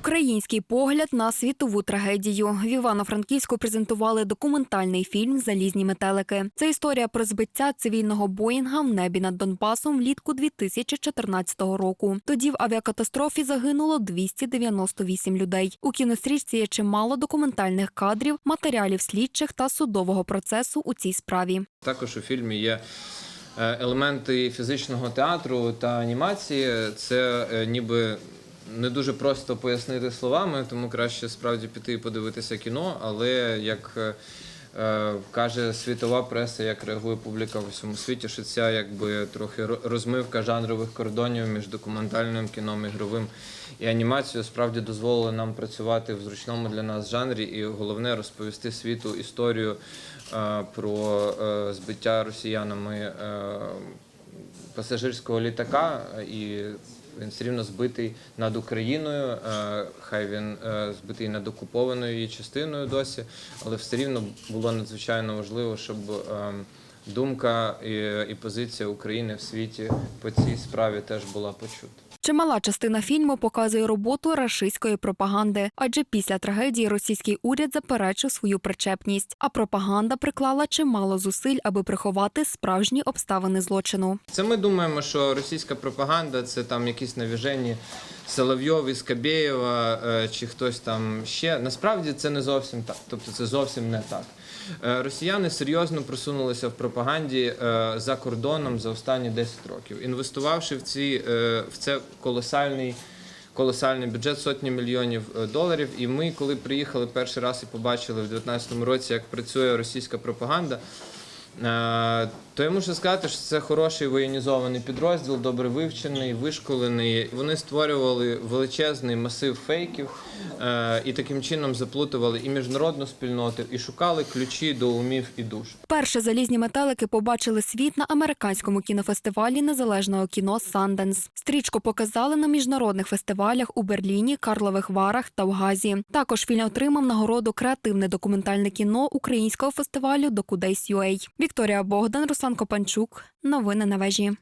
Український погляд на світову трагедію в Івано-Франківську презентували документальний фільм Залізні метелики. Це історія про збиття цивільного Боїнга в небі над Донбасом влітку 2014 року. Тоді в авіакатастрофі загинуло 298 людей. У кінострічці є чимало документальних кадрів, матеріалів слідчих та судового процесу у цій справі. Також у фільмі є е, елементи фізичного театру та анімації. Це е, ніби не дуже просто пояснити словами, тому краще справді піти і подивитися кіно. Але як е, е, каже світова преса, як реагує публіка в усьому світі, що ця якби трохи розмивка жанрових кордонів між документальним кіном, ігровим і анімацією справді дозволила нам працювати в зручному для нас жанрі, і головне розповісти світу історію е, про збиття росіянами пасажирського літака, і він все рівно збитий над Україною. е, Хай він е, збитий над окупованою її частиною досі, але все рівно було надзвичайно важливо, щоб е, думка і позиція України в світі по цій справі теж була почута. Чимала частина фільму показує роботу рашистської пропаганди, адже після трагедії російський уряд заперечив свою причепність, а пропаганда приклала чимало зусиль, аби приховати справжні обставини злочину. Це ми думаємо, що російська пропаганда це там якісь навіжені Соловйов із Кабєєва е, чи хтось там ще. Насправді це не зовсім так. Тобто це зовсім не так. Е, Росіяни серйозно просунулися в пропаганді е, за кордоном за останні 10 років, інвестувавши в ці в це колосальний. Колосальний бюджет сотні мільйонів доларів. І ми, коли приїхали перший раз і побачили в 2019 році, як працює російська пропаганда, то я мушу сказати, що це хороший воєнізований підрозділ, добре вивчений, вишколений. Вони створювали величезний масив фейків е, і таким чином заплутували і міжнародну спільноту, і шукали ключі до умів і душ. Перше залізні метелики побачили світ на американському кінофестивалі незалежного кіно Санденс. Стрічку показали на міжнародних фестивалях у Берліні, Карлових Варах та в Газі. Також фільм отримав нагороду креативне документальне кіно українського фестивалю Докудейс.UA. Вікторія Богдан, Руслан Копанчук. Новини на вежі.